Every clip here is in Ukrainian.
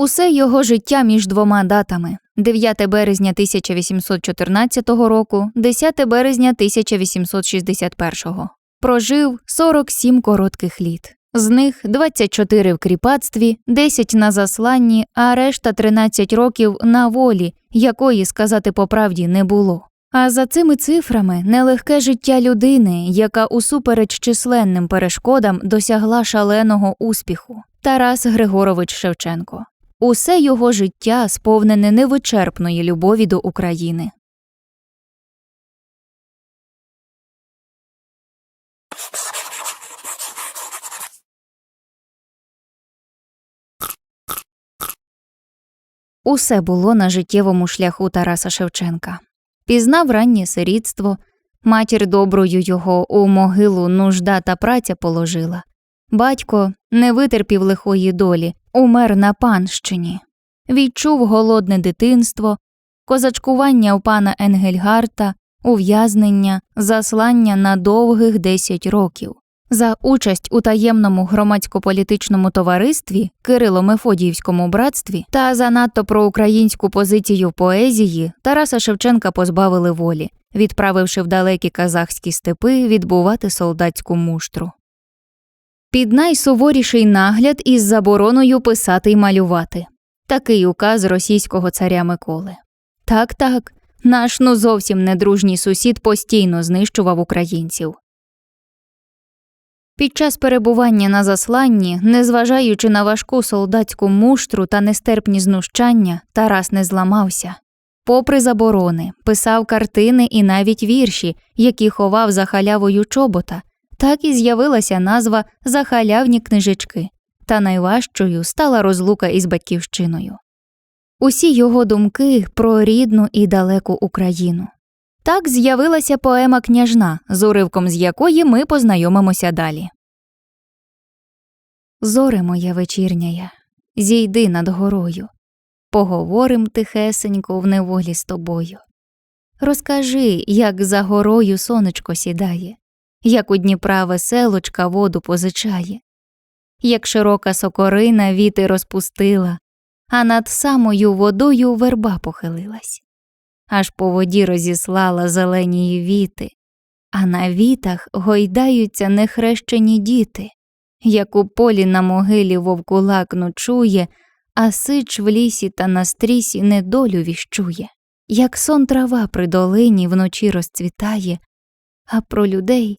Усе його життя між двома датами 9 березня 1814 року, 10 березня 1861. Прожив 47 коротких літ. З них 24 в кріпацтві, 10 на засланні, а решта 13 років на волі, якої, сказати по правді, не було. А за цими цифрами нелегке життя людини, яка усупереч численним перешкодам досягла шаленого успіху. Тарас Григорович Шевченко. Усе його життя сповнене невичерпної любові до України. Усе було на життєвому шляху Тараса Шевченка. Пізнав раннє сирітство, матір доброю його у могилу нужда та праця положила. Батько не витерпів лихої долі, умер на панщині. Відчув голодне дитинство, козачкування у пана Енгельгарта, ув'язнення, заслання на довгих 10 років. За участь у таємному громадсько-політичному товаристві Кирило-Мефодіївському братстві та за надто проукраїнську позицію поезії Тараса Шевченка позбавили волі, відправивши в далекі казахські степи відбувати солдатську муштру. Під найсуворіший нагляд із забороною писати й малювати. Такий указ російського царя Миколи. Так, так, наш ну зовсім недружній сусід постійно знищував українців. Під час перебування на засланні, незважаючи на важку солдатську муштру та нестерпні знущання, Тарас не зламався. Попри заборони, писав картини і навіть вірші, які ховав за халявою чобота, так і з'явилася назва Захалявні книжечки, та найважчою стала розлука із батьківщиною. Усі його думки про рідну і далеку Україну. Так з'явилася поема княжна, з уривком з якої ми познайомимося далі. Зоре моя вечірняя, зійди над горою, поговорим тихесенько в неволі з тобою. Розкажи, як за горою сонечко сідає, як у Дніпра веселочка воду позичає, як широка сокорина віти розпустила, а над самою водою верба похилилась. Аж по воді розіслала зелені віти, а на вітах гойдаються нехрещені діти, як у полі на могилі вовкулак ночує, а сич в лісі та на стрісі недолю віщує, як сон трава при долині вночі розцвітає, а про людей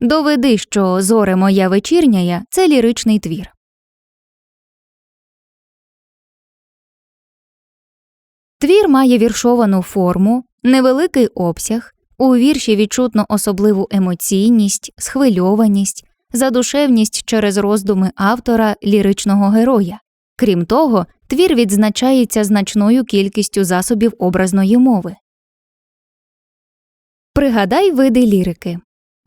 Доведи, що зоре моя вечірняя це ліричний твір. Твір має віршовану форму, невеликий обсяг, у вірші відчутно особливу емоційність, схвильованість, задушевність через роздуми автора ліричного героя. Крім того, твір відзначається значною кількістю засобів образної мови. Пригадай види лірики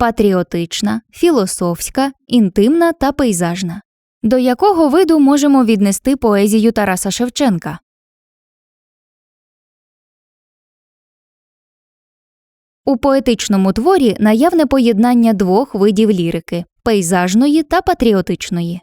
патріотична, філософська, інтимна та пейзажна. До якого виду можемо віднести поезію Тараса Шевченка? У поетичному творі наявне поєднання двох видів лірики пейзажної та патріотичної.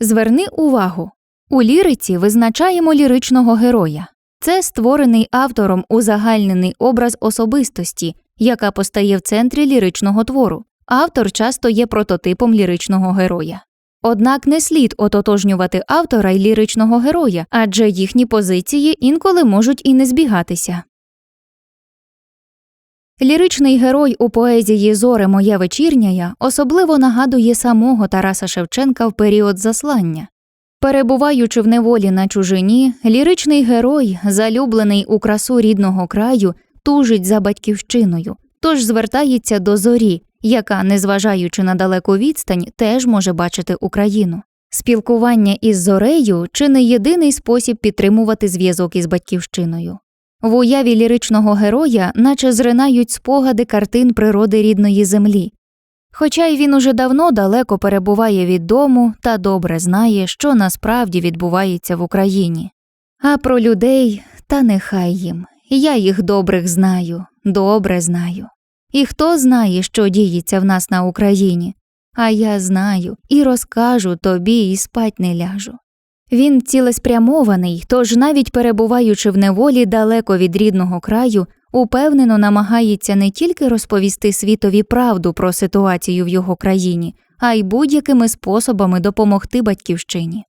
Зверни увагу у ліриці визначаємо ліричного героя. Це створений автором узагальнений образ особистості, яка постає в центрі ліричного твору. Автор часто є прототипом ліричного героя. Однак не слід ототожнювати автора й ліричного героя, адже їхні позиції інколи можуть і не збігатися. Ліричний герой у поезії Зоре моя вечірняя особливо нагадує самого Тараса Шевченка в період заслання. Перебуваючи в неволі на чужині, ліричний герой, залюблений у красу рідного краю, тужить за батьківщиною, тож звертається до зорі, яка, незважаючи на далеку відстань, теж може бачити Україну. Спілкування із зорею чи не єдиний спосіб підтримувати зв'язок із батьківщиною. В уяві ліричного героя, наче зринають спогади картин природи рідної землі. Хоча й він уже давно далеко перебуває від дому та добре знає, що насправді відбувається в Україні. А про людей та нехай їм. Я їх добрих знаю, добре знаю. І хто знає, що діється в нас на Україні, а я знаю і розкажу тобі, і спать не ляжу. Він цілеспрямований, тож навіть перебуваючи в неволі далеко від рідного краю, упевнено намагається не тільки розповісти світові правду про ситуацію в його країні, а й будь-якими способами допомогти батьківщині.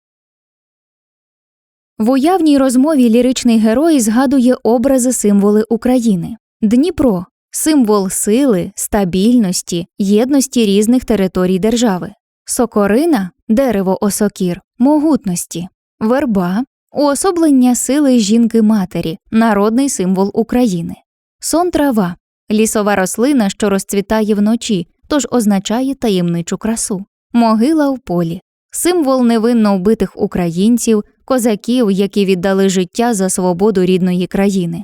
В уявній розмові ліричний герой згадує образи символи України. Дніпро символ сили, стабільності, єдності різних територій держави, сокорина дерево осокір, могутності, верба уособлення сили жінки матері, народний символ України, сон трава лісова рослина, що розцвітає вночі, тож означає таємничу красу, могила в полі, символ невинно вбитих українців, козаків, які віддали життя за свободу рідної країни.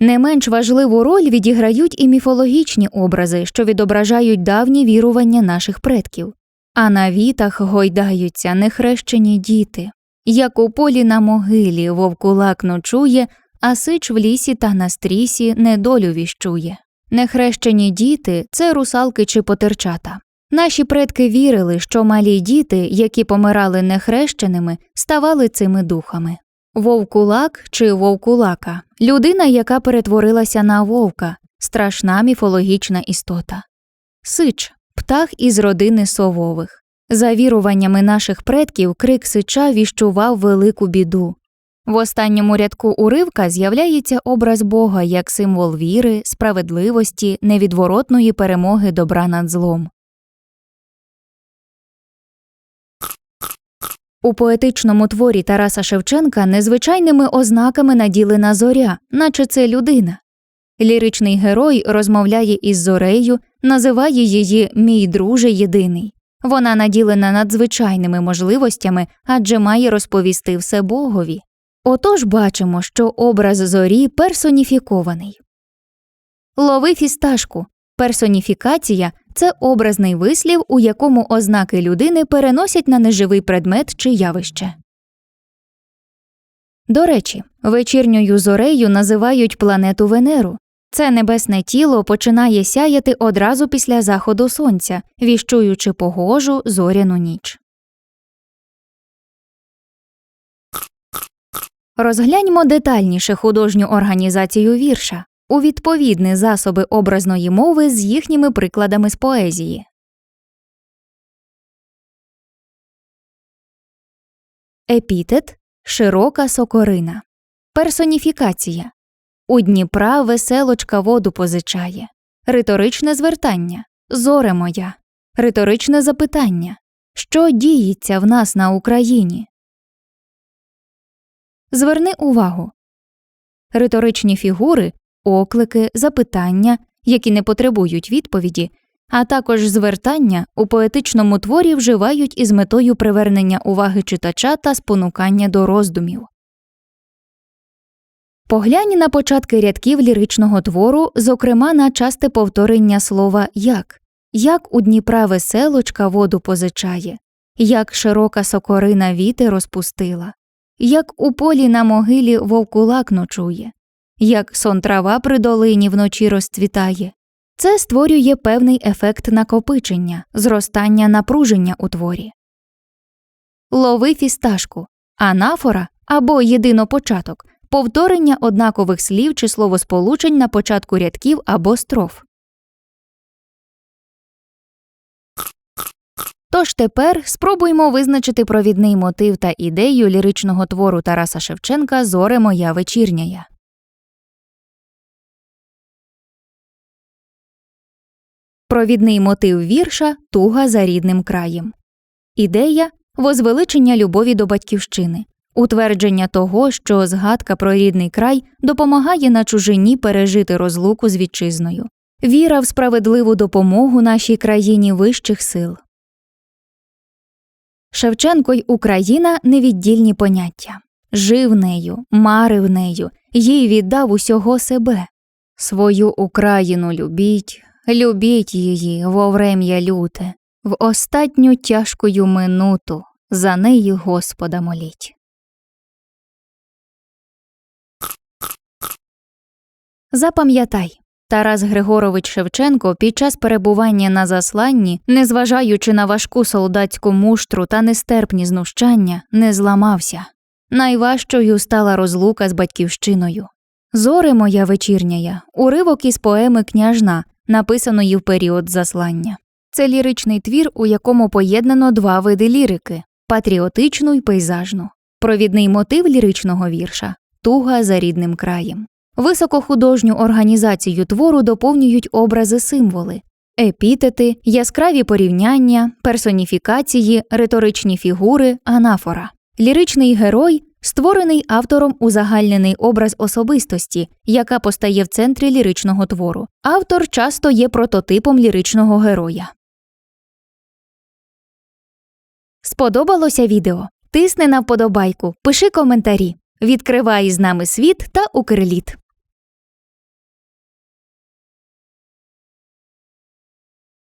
Не менш важливу роль відіграють і міфологічні образи, що відображають давні вірування наших предків, а на вітах гойдаються нехрещені діти, як у полі на могилі вовкулак ночує, а сич в лісі та на стрісі недолю віщує. Нехрещені діти це русалки чи потерчата. Наші предки вірили, що малі діти, які помирали нехрещеними, ставали цими духами. Вовкулак чи вовкулака людина, яка перетворилася на вовка, страшна міфологічна істота. Сич птах із родини совових. За віруваннями наших предків, крик сича віщував велику біду. В останньому рядку уривка з'являється образ Бога як символ віри, справедливості, невідворотної перемоги добра над злом. У поетичному творі Тараса Шевченка незвичайними ознаками наділена зоря, наче це людина. Ліричний герой розмовляє із зорею, називає її мій друже єдиний. Вона наділена надзвичайними можливостями, адже має розповісти все Богові. Отож бачимо, що образ зорі персоніфікований. Лови фісташку персоніфікація це образний вислів, у якому ознаки людини переносять на неживий предмет чи явище. До речі, вечірньою зорею називають планету Венеру. Це небесне тіло починає сяяти одразу після заходу сонця, віщуючи погожу зоряну ніч. Розгляньмо детальніше художню організацію вірша у відповідні засоби образної мови з їхніми прикладами з поезії. Епітет широка сокорина. Персоніфікація У Дніпра веселочка воду позичає. Риторичне звертання Зоре моя. Риторичне запитання Що діється в нас на Україні? Зверни увагу. Риторичні фігури оклики, запитання, які не потребують відповіді, а також звертання у поетичному творі вживають із метою привернення уваги читача та спонукання до роздумів. Поглянь на початки рядків ліричного твору, зокрема на часте повторення слова як, як у Дніпра веселочка воду позичає, як широка сокорина віти розпустила, як у полі на могилі вовкулак ночує, як сон трава при долині вночі розцвітає. Це створює певний ефект накопичення, зростання напруження у творі. Лови фісташку, анафора або єдинопочаток повторення однакових слів чи словосполучень на початку рядків або строф. Тож тепер спробуймо визначити провідний мотив та ідею ліричного твору Тараса Шевченка Зоре моя вечірняя. Провідний мотив вірша туга за рідним краєм. Ідея возвеличення любові до батьківщини, утвердження того, що згадка про рідний край допомагає на чужині пережити розлуку з вітчизною, віра в справедливу допомогу нашій країні вищих сил. Шевченко й Україна невіддільні поняття. Жив нею, марив нею, їй віддав усього себе. Свою Україну любіть, любіть її во врем'я люте, в остатню тяжкою минуту за неї Господа моліть. Запам'ятай, Тарас Григорович Шевченко під час перебування на засланні, незважаючи на важку солдатську муштру та нестерпні знущання, не зламався. Найважчою стала розлука з батьківщиною. Зоре моя вечірняя, уривок із поеми Княжна, написаної в період заслання. Це ліричний твір, у якому поєднано два види лірики патріотичну й пейзажну. Провідний мотив ліричного вірша туга за рідним краєм. Високохудожню організацію твору доповнюють образи символи, епітети, яскраві порівняння, персоніфікації, риторичні фігури, анафора. Ліричний герой створений автором узагальнений образ особистості, яка постає в центрі ліричного твору. Автор часто є прототипом ліричного героя. Сподобалося відео? Тисни на вподобайку, пиши коментарі. Відкривай з нами світ та Укрліт.